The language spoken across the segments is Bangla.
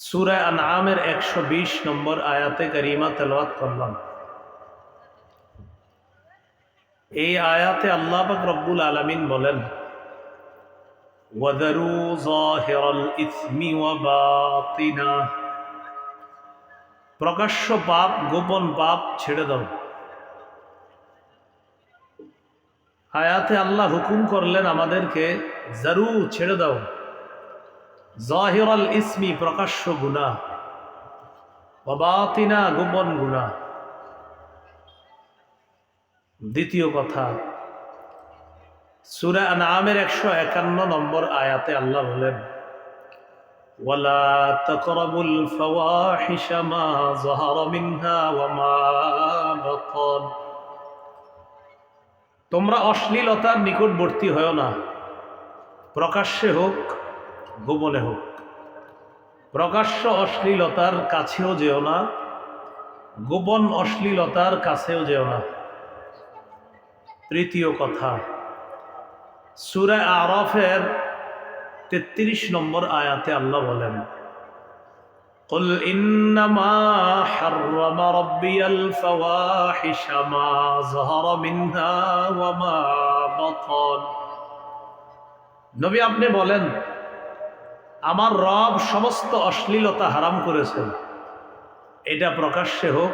সুরায় আনআমের একশো বিশ নম্বর আয়াতে করিমা তেলাওয়াত করলাম এই আয়াতে আল্লাহ পাক রব্বুল আলামিন বলেন وذروا ظاهر الإثم وباطنه প্রকাশ্য পাপ গোপন পাপ ছেড়ে দাও আয়াতে আল্লাহ হুকুম করলেন আমাদেরকে জারু ছেড়ে দাও জাহিরাল ইসমি প্রকাশ্য গুণা অবাতিনা গোপন গুণা। দ্বিতীয় কথা, সুরা আনামের একশো একান্ন নম্বর আয়াতে আল্লাহ বলেন তোমরা অশ্লীলতার নিকটবর্তী হও না। প্রকাশ্যে হোক গোপনে হোক প্রকাশ্য অশ্লীলতার কাছেও যেও না গোপন অশ্লীলতার কাছেও যেও না তৃতীয় কথা সুরা আরফের তেত্রিশ নম্বর আয়াতে আল্লাহ বলেন قل إنما حرم ربي الفواحش ما ظهر منها وما بطن নবী আপনি বলেন আমার রব সমস্ত অশ্লীলতা হারাম করেছেন। এটা প্রকাশ্যে হোক,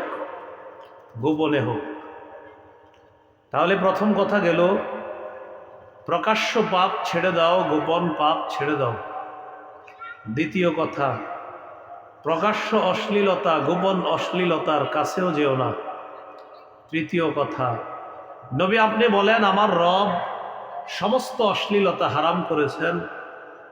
গোপনে হোক। তাহলে প্রথম কথা গেল, প্রকাশ্য পাপ ছেড়ে দাও, গোপন পাপ ছেড়ে দাও। দ্বিতীয় কথা, প্রকাশ্য অশ্লীলতা, গোপন অশ্লীলতার কাছেও যেও না। তৃতীয় কথা, নবী আপনি বলেন, আমার রব সমস্ত অশ্লীলতা হারাম করেছেন।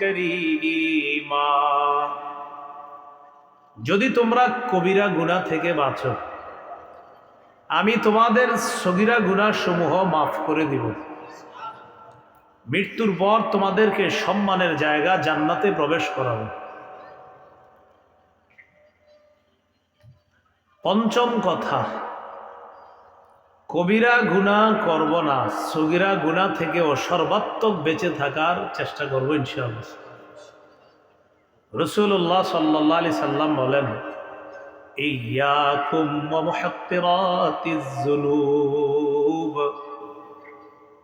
করিমা। যদি তোমরা কবিরা গুণা থেকে বাঁচো, আমি তোমাদের সগিরা গুণা সমূহ মাফ করে দিব। মৃত্যুর পর তোমাদেরকে সম্মানের জায়গা জান্নাতে প্রবেশ করাবো। পঞ্চম কথা কবিরা গুণা করব না, সগিরা গুণা থেকেও সর্বাত্মক বেঁচে থাকার চেষ্টা করব ইনশাআল্লাহ। রসুল্লাহ সাল্লাহ আলি সাল্লাম বলেন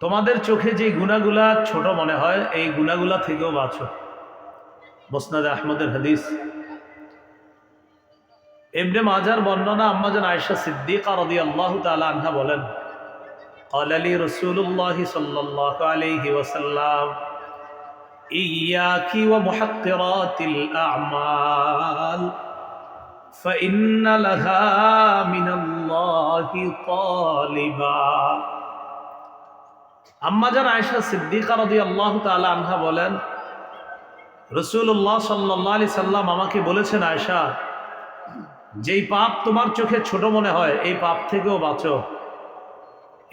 তোমাদের চোখে যে গুণাগুলা ছোট মনে হয়, এই গুণাগুলা থেকেও বাঁচো। মোসনাদ আহমদের হাদিস এমনি মাজার বর্ণনা আম্মাজান আয়েশা সিদ্দিকা রাদিয়াল্লাহু তাআলা আনহা বলেন قال لي رسول الله صلى الله عليه وسلم إياك ومحقرات الأعمال فإن لها من الله طالبا আম্মাজান আয়েশা সিদ্দিকা রাদিয়াল্লাহু তাআলা আনহা বলেন রাসূলুল্লাহ সাল্লাল্লাহু আলাইহি সাল্লাম আমাকে বলেছেন আয়েশা যেই পাপ তোমার চোখে ছোট মনে হয়, এই পাপ থেকেও বাঁচো।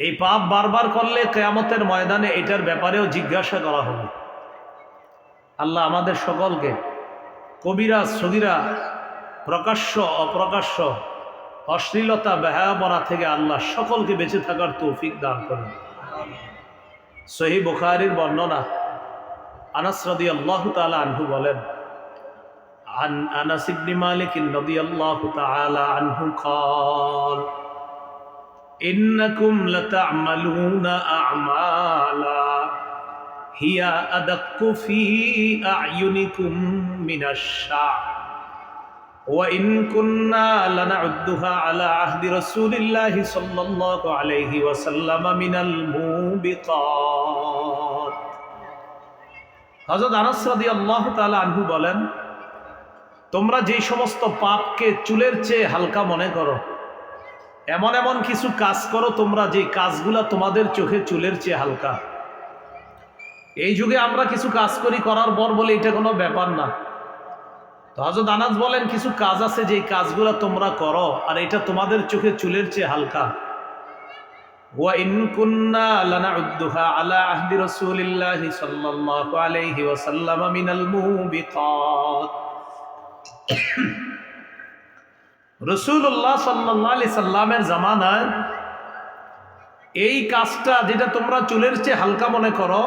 এই পাপ বারবার করলে কেয়ামতের ময়দানে এটার ব্যাপারেও জিজ্ঞাসা করা হবে। আল্লাহ আমাদের সকলকে, কবিরা সগিরা প্রকাশ্য, অপ্রকাশ্য, অশ্লীলতা বেহায়াবনা থেকে আল্লাহ সকলকে বেঁচে থাকার তৌফিক দান করেন। সহি বুখারির বর্ণনা আনাস রদি আল্লাহ তালা আনহু বলেন عن انس بن مالك رضي الله تعالى عنه قال انكم لتعملون اعمالا هي ادق في اعينكم من الشعر وان كنا لنعدها على عهد رسول الله صلى الله عليه وسلم من الموبقات হযরত আনাস রাদিয়াল্লাহু তাআলা আনহু বলেন তোমরা যেই সমস্ত পাপকে চুলের চেয়ে হালকা মনে করো, এমন এমন কিছু কাজ করো তোমরা যে কাজগুলা তোমাদের চোখে চুলের চেয়ে হালকা। এই যুগে আমরা কিছু কাজ করি, করার পর বলে এটা কোনো ব্যাপার না। তো হজরত আনাজ বলেন, কিছু কাজ আছে যে কাজগুলো তোমরা করো আর এটা তোমাদের চোখে চুলের চেয়ে হালকা। আলা রসুল্লাহ সাল্লাহ সাল্লামের জামানায় এই কাজটা যেটা তোমরা চুলের চেয়ে হালকা মনে করো,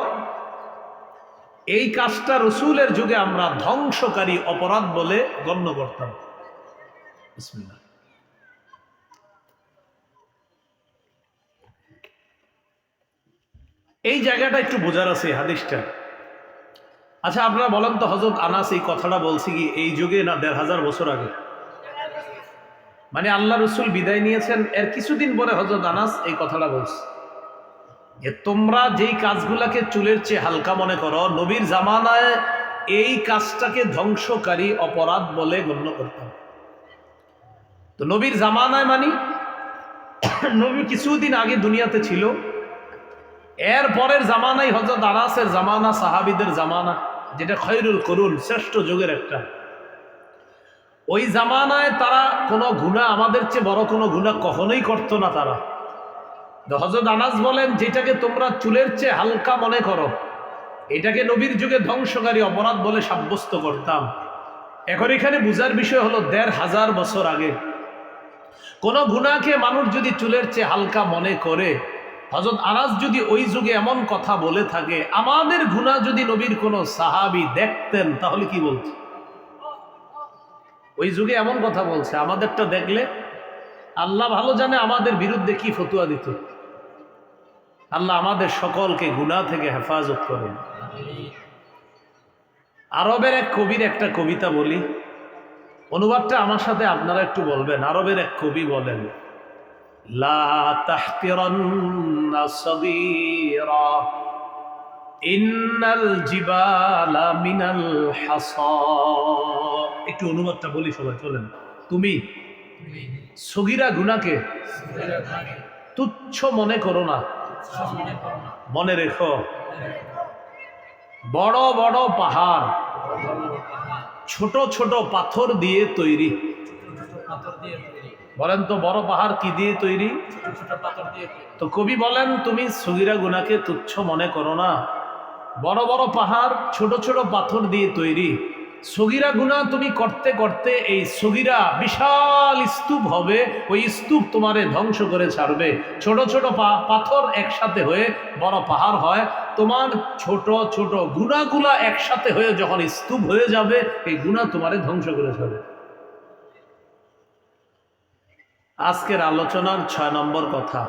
এই কাজটা রসুলের যুগে আমরা ধ্বংসকারী অপরাধ বলে গণ্য করতাম। এই জায়গাটা একটু বোঝার আছে হাদিসটা। আচ্ছা আপনারা বলেন তো হজরত আনাস এই কথাটা বলছি কি এই যুগে না দেড় হাজার বছর আগে? মানে আল্লাহ রসুল বিদায় নিয়েছেন, এর কিছুদিন পরে হজরত আনাস এই কথাটা বলছে। যে তোমরা যেই কাজগুলাকে চুলের চেয়ে হালকা মনে করো, নবীর জামানায় এই কাজটাকে ধ্বংসকারী অপরাধ বলে গণ্য করতাম। তো নবীর জামানায় মানি, নবী কিছুদিন আগে দুনিয়াতে ছিল। এর পরের জামানাই হজরত আনাসের জামানা, সাহাবিদের জামানা। যেটা খৈরুল করুন, শ্রেষ্ঠ যুগের একটা। ওই জামানায় তারা কোনো গুণা আমাদের চেয়ে বড় কোনো গুণা কখনোই করতো না তারা। হজরত আনাস বলেন, যেটাকে তোমরা চুলের চেয়ে হালকা মনে করো, এটাকে নবীর যুগে ধ্বংসকারী অপরাধ বলে সাব্যস্ত করতাম। এখন এখানে বুঝার বিষয় হলো, দেড় হাজার বছর আগে কোনো গুণাকে মানুষ যদি চুলের চেয়ে হালকা মনে করে হজরত আনাস যদি ওই যুগে এমন কথা বলে থাকে, আমাদের গুণা যদি নবীর কোনো সাহাবি দেখতেন, তাহলে কি বলছে ওই যুগে এমন কথা বলছে, আমাদেরটা দেখলে আল্লাহ ভালো জানে আমাদের বিরুদ্ধে কি ফতুয়া দিত। আল্লাহ আমাদের সকলকে গুণা থেকে হেফাজত করেন। আরবের এক কবির একটা কবিতা বলি, অনুবাদটা আমার সাথে আপনারা একটু বলবেন, আরবের এক কবি বলেন লা তাহকিরান্না সগীরা। ইন্নাল জিবালা মিনাল হাসা। একটু অনুবাদটা বলি সবাই, চলেন। তুমি সগিরা গুনাকে তুচ্ছ মনে করো না। মনে রেখো। বড় বড় পাহাড়, ছোট ছোট পাথর দিয়ে তৈরি। বলেন তো, বড় পাহাড় কি দিয়ে তৈরি? তো কবি বলেন, তুমি সগিরা গুনাকে তুচ্ছ মনে করো না। বড় বড় পাহাড়, ছোট ছোট পাথর দিয়ে তৈরি। সগিরা গুণা তুমি করতে করতে এই সগিরা বিশাল স্তূপ হবে। ওই স্তূপ তোমারে ধ্বংস করে ছাড়বে। ছোট ছোট পাথর একসাথে হয়ে বড় পাহাড় হয়। তোমার ছোট ছোট গুণাগুলা একসাথে হয়ে যখন স্তূপ হয়ে যাবে, এই গুণা তোমারে ধ্বংস করে ছাড়বে। আজকের আলোচনার ছয় নম্বর কথা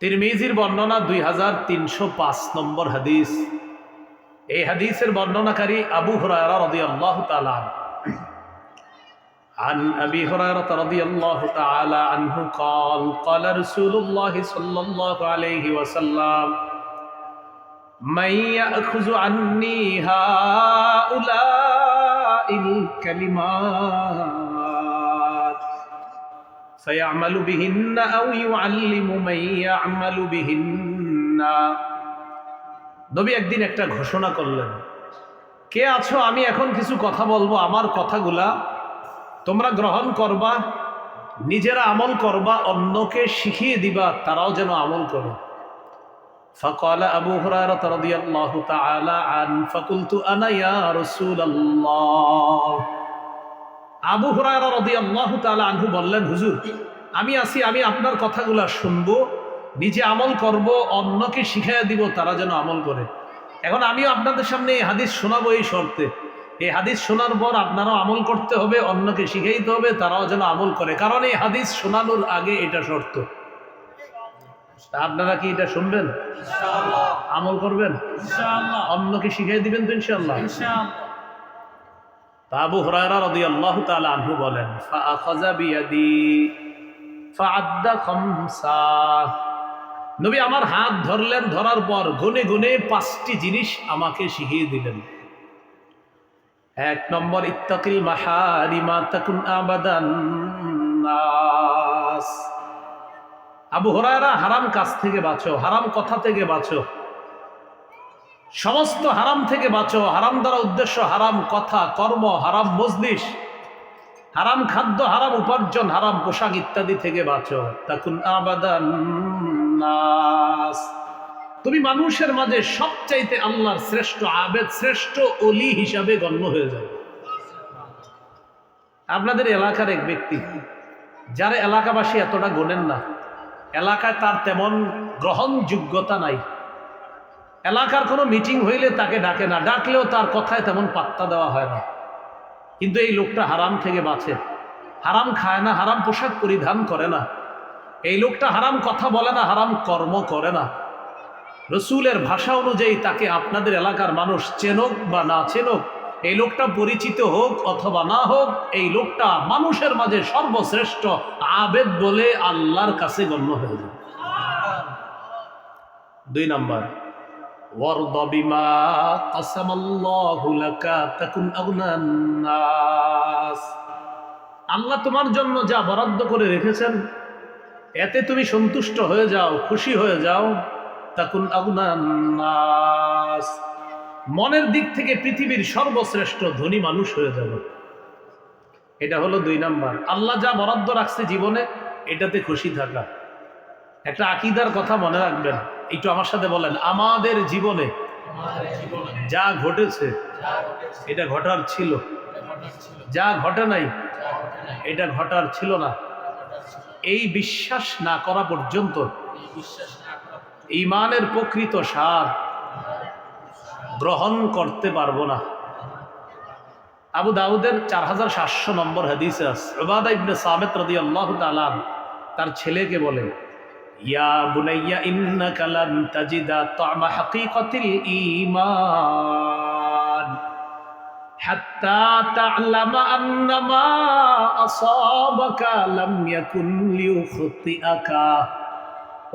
তিরমিজির বর্ণনা দুই হাজার তিনশো পাঁচ নম্বর হাদিস এই হাদিসের বর্ণনাকারী আবু হুরায়রা রাদিয়াল্লাহু তাআলা আনহু। عن أبي هريرة رضي الله تعالى عنه قال قال رسول الله صلى الله عليه وسلم من يأخذ عني هؤلاء الكلمات فيعمل بهن أو يعلم من يعمل بهن নবী একদিন একটা ঘোষণা করলেন কে আছো আমি এখন কিছু কথা বলবো আমার কথাগুলা তোমরা গ্রহণ করবা নিজেরা আমল করবা অন্যকে শিখিয়ে দিবা তারাও যেন আমল করে فقال أبو هريرة رضي الله تعالى عنه فقلت أنا يا رسول الله আবু হুরায়রা রাদিয়াল্লাহু তাআলা আনহু বললেন হুজুর আমি আছি আমি আপনার কথাগুলা শুনব নিজে আমল করব অন্যকে শিখাইয়া দিব তারা যেন আমল করে। এখন আমিও আপনাদের সামনে এই হাদিস শোনাবো এই শর্তে। এই হাদিস শোনার পর আপনারাও আমল করতে হবে অন্যকে শিখাইতে হবে তারাও যেন আমল করে। কারণ এই হাদিস শোনানোর আগে এটা শর্ত। আপনারা কি এটা শুনবেন? আমল করবেন? অন্যকে শিখাই দিবেন তো ইনশাআল্লাহ। আবু হুরায়রা রাদিয়াল্লাহু তাআলা আনহু বলেন নবী আমার হাত ধরলেন, ধরার পর গুনে গুনে পাঁচটি জিনিস আমাকে শিখিয়ে দিলেন। এক নম্বর, ইত্তাকিল মাহারিমা তাকুন আবাদান আবু হুরায়রা, হারাম কাজ থেকে বাঁচো, হারাম কথা থেকে বাঁচো। সমস্ত হারাম থেকে বাঁচো। হারাম দ্বারা উদ্দেশ্য হারাম কথা, কর্ম হারাম মজলিস। হারাম খাদ্য হারাম উপার্জন হারাম পোশাক ইত্যাদি থেকে বাঁচো। তখন আবাদান তুমি মানুষের মাঝে সবচাইতে আল্লাহর শ্রেষ্ঠ আবেদ, শ্রেষ্ঠ অলি হিসাবে গণ্য হয়ে যাবে আপনাদের এলাকার এক ব্যক্তি, যারা এলাকাবাসী এতটা গোনেন না। এলাকায় তার তেমন গ্রহণযোগ্যতা নাই। এলাকার কোনো মিটিং হইলে তাকে ডাকে না। ডাকলেও তার কথায় তেমন পাত্তা দেওয়া হয় না। কিন্তু এই লোকটা হারাম থেকে বাঁচে। হারাম খায় না, হারাম পোশাক পরিধান করে না। এই লোকটা হারাম কথা বলে না, হারাম কর্ম করে না। রসুলের ভাষা অনুযায়ী তাকে আপনাদের এলাকার মানুষ চেনক বা না চেনক, এই লোকটা পরিচিত হোক অথবা না হোক, এই লোকটা মানুষের মাঝে সর্বশ্রেষ্ঠ আবেদ বলে আল্লাহর কাছে গণ্য হয়ে যায় দুই নাম্বার وارض بما قسم الله لك تكن أغنى الناس আল্লাহ তোমার জন্য যা বরাদ্দ করে রেখেছেন এতে তুমি সন্তুষ্ট হয়ে যাও খুশি হয়ে যাও তাকুন আগুনাস মনের দিক থেকে পৃথিবীর সর্বশ্রেষ্ঠ ধনী মানুষ হয়ে যাবে এটা হলো দুই নাম্বার আল্লাহ যা বরাদ্দ রাখছে জীবনে এটাতে খুশি থাকা একটা আকিদার কথা মনে রাখবেন একটু আমার সাথে বলেন, আমাদের জীবনে যা ঘটেছে, এটা ঘটার ছিল। যা ঘটে নাই, এটা ঘটার ছিল না। এই বিশ্বাস না করা পর্যন্ত ইমানের প্রকৃত সার গ্রহণ করতে পারব না। আবু দাউদের চার হাজার সাতশো নম্বর হাদিসে আছে। সামেত রদি আল্লাহ তার ছেলেকে বলে ইয়া বুনাইয়া, ইন্নাকা লান তাজিদা তা'মা হাকীকাতিল ঈমান। হাত্তা তা'লামা আন্না মা আসাবাকা লাম ইয়াকুন লিউখতিআকা,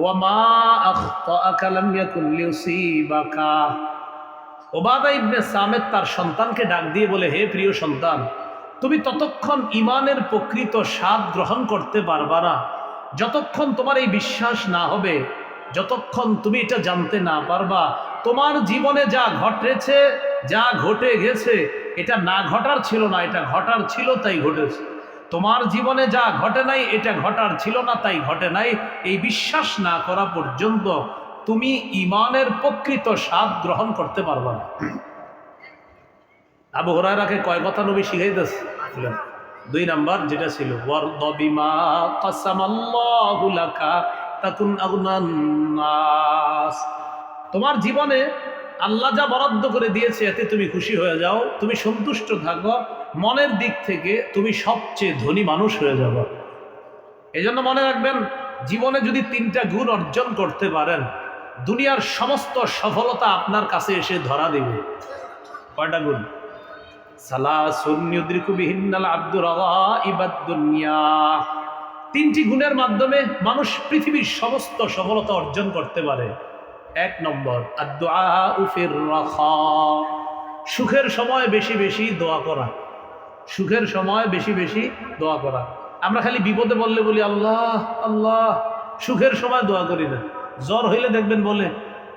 ওয়া মা আখতাআকা লাম ইয়াকুন লিউসিবাকা। ওবাদা ইবনে সামেদ তার সন্তানকে ডাক দিয়ে বলে, হে প্রিয় সন্তান, তুমি ততক্ষণ ইমানের প্রকৃত স্বাদ গ্রহণ করতে পারবা না। যতক্ষণ তোমার এই বিশ্বাস না হবে, যতক্ষণ তুমি এটা জানতে না পারবা, তোমার জীবনে যা ঘটেছে, যা ঘটে গেছে, এটা না ঘটার ছিল না, এটা ঘটার ছিল, তাই ঘটেছে। তোমার জীবনে যা ঘটে নাই, এটা ঘটার ছিল না, তাই ঘটে নাই। এই বিশ্বাস না করা পর্যন্ত তুমি ইমানের প্রকৃত স্বাদ গ্রহণ করতে পারবা না। আবু হরাইরাকে কয় কথা নবী শিখাইতেছে? দুই নাম্বার যেটা ছিল তোমার জীবনে আল্লাহ যা বরাদ্দ করে দিয়েছে, এতে তুমি খুশি হয়ে যাও, তুমি সন্তুষ্ট থাকো, মনের দিক থেকে তুমি সবচেয়ে ধনী মানুষ হয়ে যাবে। এই জন্য মনে রাখবেন, জীবনে যদি তিনটা গুণ অর্জন করতে পারেন, দুনিয়ার সমস্ত সফলতা আপনার কাছে এসে ধরা দেবে। কয়টা গুণ? তিনটি গুণের মাধ্যমে মানুষ পৃথিবীর সমস্ত সফলতা অর্জন করতে পারে। এক নম্বর সুখের সময় বেশি বেশি দোয়া করা। সুখের সময় বেশি বেশি দোয়া করা। আমরা খালি বিপদে বললে বলি, আল্লাহ আল্লাহ। সুখের সময় দোয়া করি না। জ্বর হইলে দেখবেন বলে,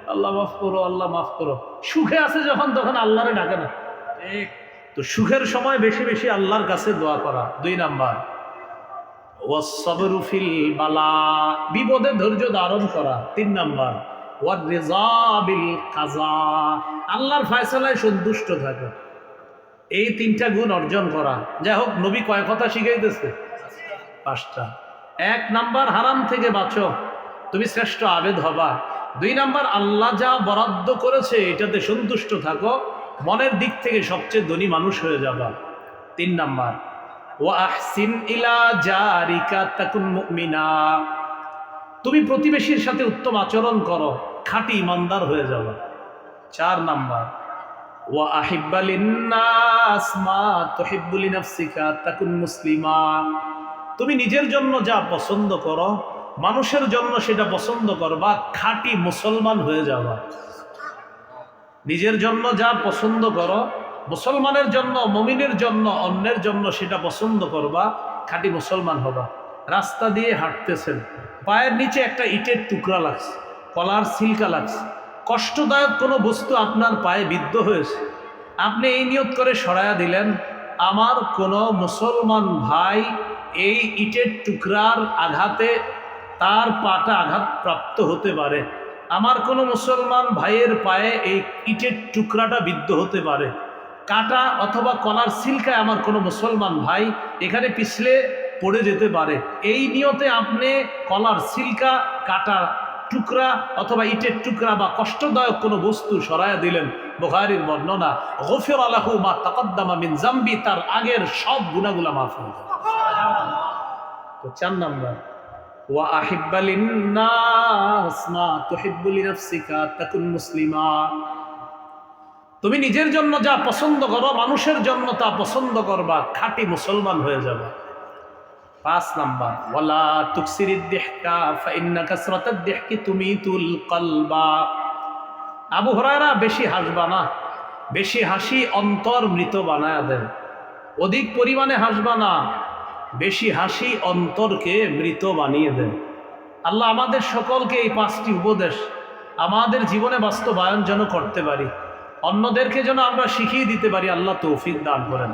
আল্লাহ মাফ করো, আল্লাহ মাফ করো। সুখে আছে যখন, তখন আল্লাহরে ডাকে না। তো সুখের সময় বেশি বেশি আল্লাহর কাছে দোয়া করা। দুই নাম্বার। ওয়াসবরুফিল বালা। বিপদে ধৈর্য ধারণ করা। তিন নাম্বার। ওয়ার রেজাবিল কাজা। আল্লাহর ফয়সালায় সন্তুষ্ট থাকা। এই তিনটা গুণ অর্জন করা। যাই হোক, নবী কয় কথা শিখাইতেছে? পাঁচটা। এক নাম্বার, হারাম থেকে বাঁচো। তুমি শ্রেষ্ঠ আবেদ হবা। দুই নাম্বার, আল্লাহ যা বরাদ্দ করেছে, এটাতে সন্তুষ্ট থাকো। মনের দিক থেকে সবচেয়ে ধনী মানুষ হয়ে যাবা। তিন নাম্বার ও আহসিন ইলা জারিকা তাকুন মুমিনা। তুমি প্রতিবেশীর সাথে উত্তম আচরণ করো, খাঁটি ইমানদার হয়ে যাবা। চার নাম্বার ও আহিব্বালিন্নাস মা নাফসিকা তাকুন মুসলিমা। তুমি নিজের জন্য যা পছন্দ করো, মানুষের জন্য সেটা পছন্দ করবা, খাঁটি মুসলমান হয়ে যাবা। নিজের জন্য যা পছন্দ করো, মুসলমানের জন্য, মমিনের জন্য, অন্যের জন্য সেটা পছন্দ করবা, খাঁটি মুসলমান হবা। রাস্তা দিয়ে হাঁটতেছেন, পায়ের নিচে একটা ইটের টুকরা লাগছে, কলার সিলকা লাগছে। কষ্টদায়ক কোনো বস্তু আপনার পায়ে বিদ্ধ হয়েছে। আপনি এই নিয়ত করে সরায়া দিলেন, আমার কোনো মুসলমান ভাই এই ইটের টুকরার আঘাতে তার পাটা আঘাতপ্রাপ্ত হতে পারে। আমার কোনো মুসলমান ভাইয়ের পায়ে এই ইটের টুকরাটা বিদ্ধ হতে পারে। কাটা অথবা কলার সিলকায় আমার কোনো মুসলমান ভাই এখানে পিছলে পড়ে যেতে পারে। এই নিয়তে আপনি কলার সিলকা কাটা টুকরা অথবা ইটের টুকরা বা কষ্টদায়ক কোনো বস্তু সরাইয়া দিলেন বোখারির বর্ণনা গফির আলাহু মা তাকদ্দামা মিন জাম্বি তার আগের সব গুণাগুলা মাফ হয়ে তো চার নাম্বার ওয়া আহিব্বা লিন্নাস, মা তুহিব্বু লিনাফসিকা, তাকুন তুমি নিজের জন্য যা পছন্দ করো, মানুষের জন্য তা পছন্দ করবা, খাঁটি মুসলমান হয়ে যাবে। পাঁচ নাম্বার, ওয়ালা তুকসিরিদ দিহকা, ফাইন্না কাসরাতাদ দিহকি তুমিতুল কলবা। আবু হরায়রা বেশি হাসবা না, বেশি হাসি অন্তর মৃত বানায় দেয় অধিক পরিমাণে হাসবা না বেশি হাসি অন্তরকে মৃত বানিয়ে দেন। আল্লাহ আমাদের সকলকে এই পাঁচটি উপদেশ আমাদের জীবনে বাস্তবায়ন যেন করতে পারি। অন্যদেরকে যেন আমরা শিখিয়ে দিতে পারি, আল্লাহ তৌফিক দান করেন।